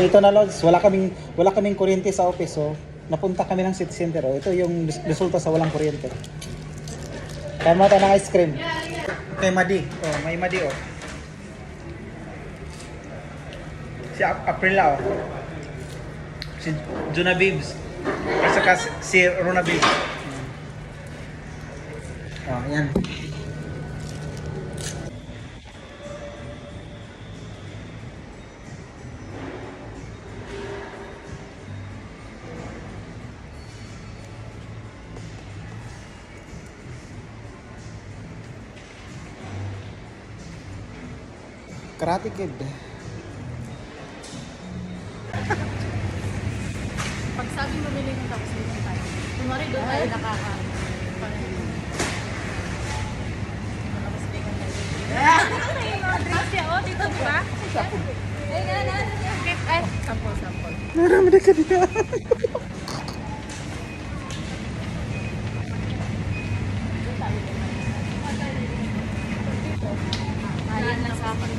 ito na Lods, wala kaming wala kaming kuryente sa office so napunta kami ng city center. Oh, ito yung res- resulta sa walang kuryente. Mo tayo ng ice cream. Kay Madi. Oh, may Madi oh. Si Ap- Aprila oh. Si Juna Bibs. At saka si Rona Bibs. Oh, yan. Karate Kid. Pag sabi mamili ng tapos dito tayo. Kunwari doon tayo nakaka... Ay, na, na, na. Ay, sample, sample. Marami na ka dito. Na sa akin.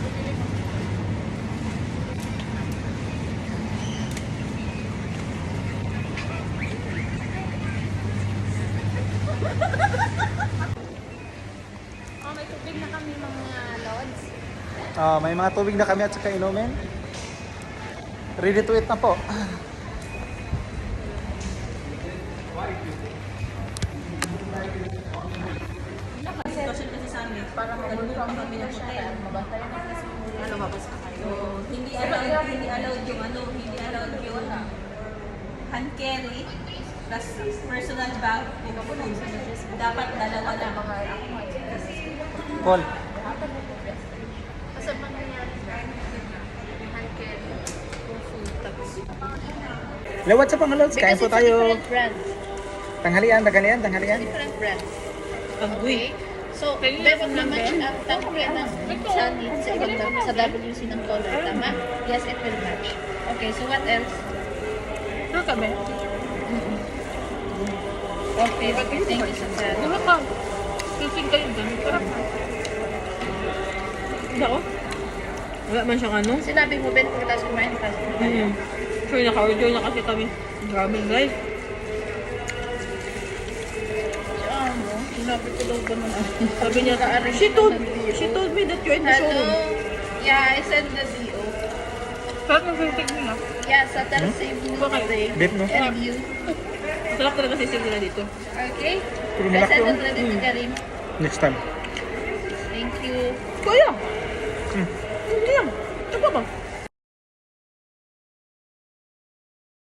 Oh, may tubig na kami mga lods. Ah, may mga tubig na kami at saka inumin. Ready to eat na po. parang nalulupang kami ng hotel. Ano, mabas ka kayo. Hindi allowed, hindi allowed yung ano, hindi allowed yung hand carry, plus personal bag. Dapat dalawa lang. Paul, Kasi pag nangyari hand carry, kung food, tapos lawat sa pangalods. Kain po tayo. Tanghalian, tanghalian, tanghalian. Different brands. Okay? So, meron na match ang tangkre ng sa needs sa iba't sa WC ng color, tama? Yes, it will match. Okay, so what else? Ano kami? Okay, thank you, Sandra. Wala ka. Susing kayo dyan. Na. Hindi ako. Wala man siyang ano. Sinabi mo, Ben, pagkatapos kumain, tapos kumain. Hmm. So, naka-order na kasi kami. Grabe guys. Ah, no? Sinabi ko daw ba naman? Sabi niya, she told, she told me that you're in the showroom. Yeah, I sent the DO. Sarap ng sisig nila. Yeah, Satar save me Bakit? Beef, no? And you. Sarap talaga sisig nila dito. Okay? I sent oh. it ready to Karim. Next time. Thank you. Kuya!